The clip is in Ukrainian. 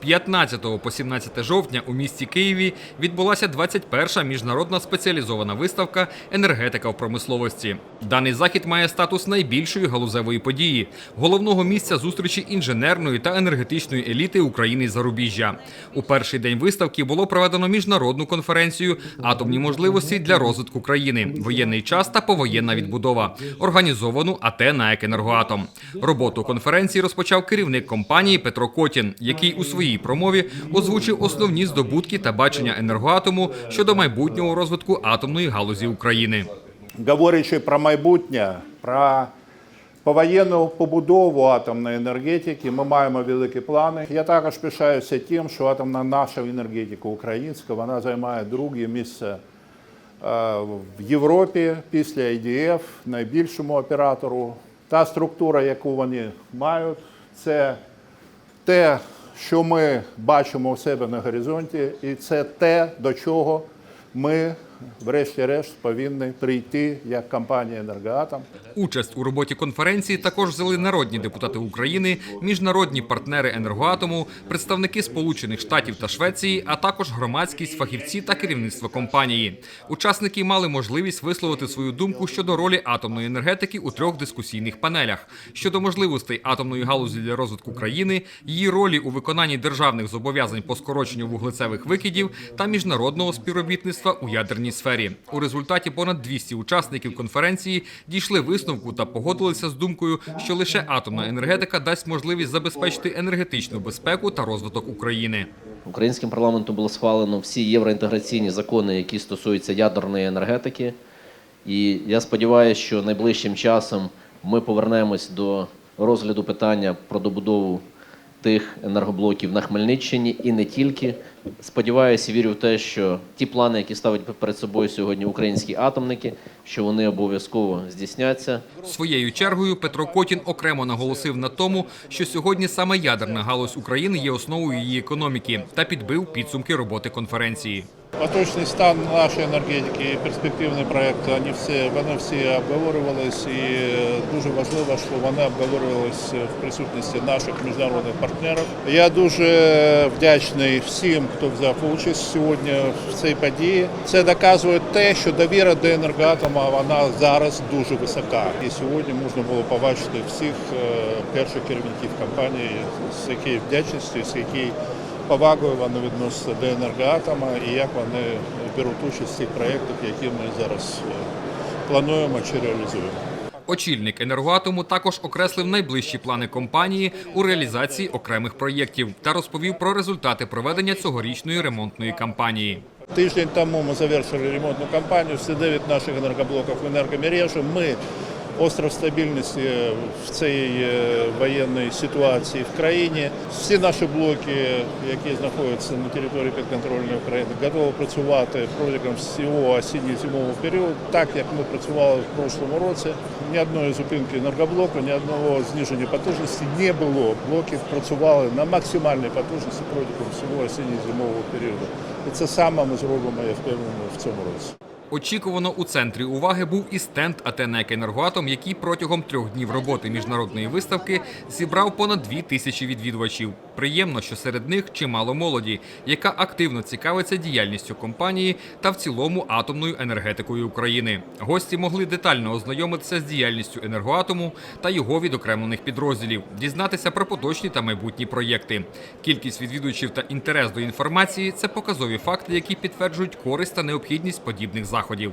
15 по 17 жовтня у місті Києві відбулася 21-ша міжнародна спеціалізована виставка Енергетика в промисловості. Даний захід має статус найбільшої галузевої події, головного місця зустрічі інженерної та енергетичної еліти України і зарубіжжя. У перший день виставки було проведено міжнародну конференцію Атомні можливості для розвитку країни, воєнний час та повоєнна відбудова, організовану АТ «НАЕК Енергоатом. Роботу конференції розпочав керівник компанії Петро Котін, який у своїй промові озвучив основні здобутки та бачення енергоатому щодо майбутнього розвитку атомної галузі України. говорячи про майбутнє, про повоєнну побудову атомної енергетики, ми маємо великі плани. Я також пишаюся тим, що атомна наша енергетика українська вона займає друге місце е, в Європі після IDF, найбільшому оператору. Та структура, яку вони мають, це те, що ми бачимо у себе на горизонті, і це те, до чого ми, врешті-решт, повинні прийти як компанія «Енергоатом». Участь у роботі конференції також взяли народні депутати України, міжнародні партнери енергоатому, представники Сполучених Штатів та Швеції, а також громадськість, фахівці та керівництво компанії. Учасники мали можливість висловити свою думку щодо ролі атомної енергетики у трьох дискусійних панелях щодо можливостей атомної галузі для розвитку країни, її ролі у виконанні державних зобов'язань по скороченню вуглецевих викидів та міжнародного співробітництва у ядерній сфері. У результаті понад 200 учасників конференції дійшли висновку та погодилися з думкою, що лише атомна енергетика дасть можливість забезпечити енергетичну безпеку та розвиток України. Українським парламентом було схвалено всі євроінтеграційні закони, які стосуються ядерної енергетики. І я сподіваюся, що найближчим часом ми повернемось до розгляду питання про добудову тих енергоблоків на Хмельниччині і не тільки. Сподіваюся, вірю в те, що ті плани, які ставить перед собою сьогодні українські атомники, що вони обов'язково здійсняться. Своєю чергою Петро Котін окремо наголосив на тому, що сьогодні саме ядерна галузь України є основою її економіки та підбив підсумки роботи конференції. Поточний стан нашої енергетики і перспективний проект, вони всі, вони всі обговорювались і дуже важливо, що вони обговорювалися в присутності наших міжнародних партнерів. Я дуже вдячний всім, хто взяв участь сьогодні в цій події. Це доказує те, що довіра до енергоатома вона зараз дуже висока. І сьогодні можна було побачити всіх е, перших керівників компанії, з якою вдячністю, з якою повагою вони відносяться до енергоатома і як вони беруть участь в цих проєктах, які ми зараз е, плануємо чи реалізуємо. Очільник енергоатому також окреслив найближчі плани компанії у реалізації окремих проєктів та розповів про результати проведення цьогорічної ремонтної кампанії. Тиждень тому ми завершили ремонтну кампанію. Всі дев'ять наших енергоблоків в енергомережі. Ми остров стабільності в цій е, воєнній ситуації в країні. Всі наші блоки, які знаходяться на території підконтрольної України, готові працювати протягом всього осінньо-зимового періоду, так як ми працювали в прошлому році. Ні одної зупинки енергоблоку, ні одного зниження потужності не було. Блоки працювали на максимальній потужності протягом всього осінньо-зимового періоду. І це саме ми зробимо, я впевнений, в цьому році. Очікувано у центрі уваги був і стенд АТ «НЕК Енергоатом, який протягом трьох днів роботи міжнародної виставки зібрав понад дві тисячі відвідувачів. Приємно, що серед них чимало молоді, яка активно цікавиться діяльністю компанії та в цілому атомною енергетикою України. Гості могли детально ознайомитися з діяльністю енергоатому та його відокремлених підрозділів, дізнатися про поточні та майбутні проєкти. Кількість відвідувачів та інтерес до інформації це показові факти, які підтверджують користь та необхідність подібних заходів.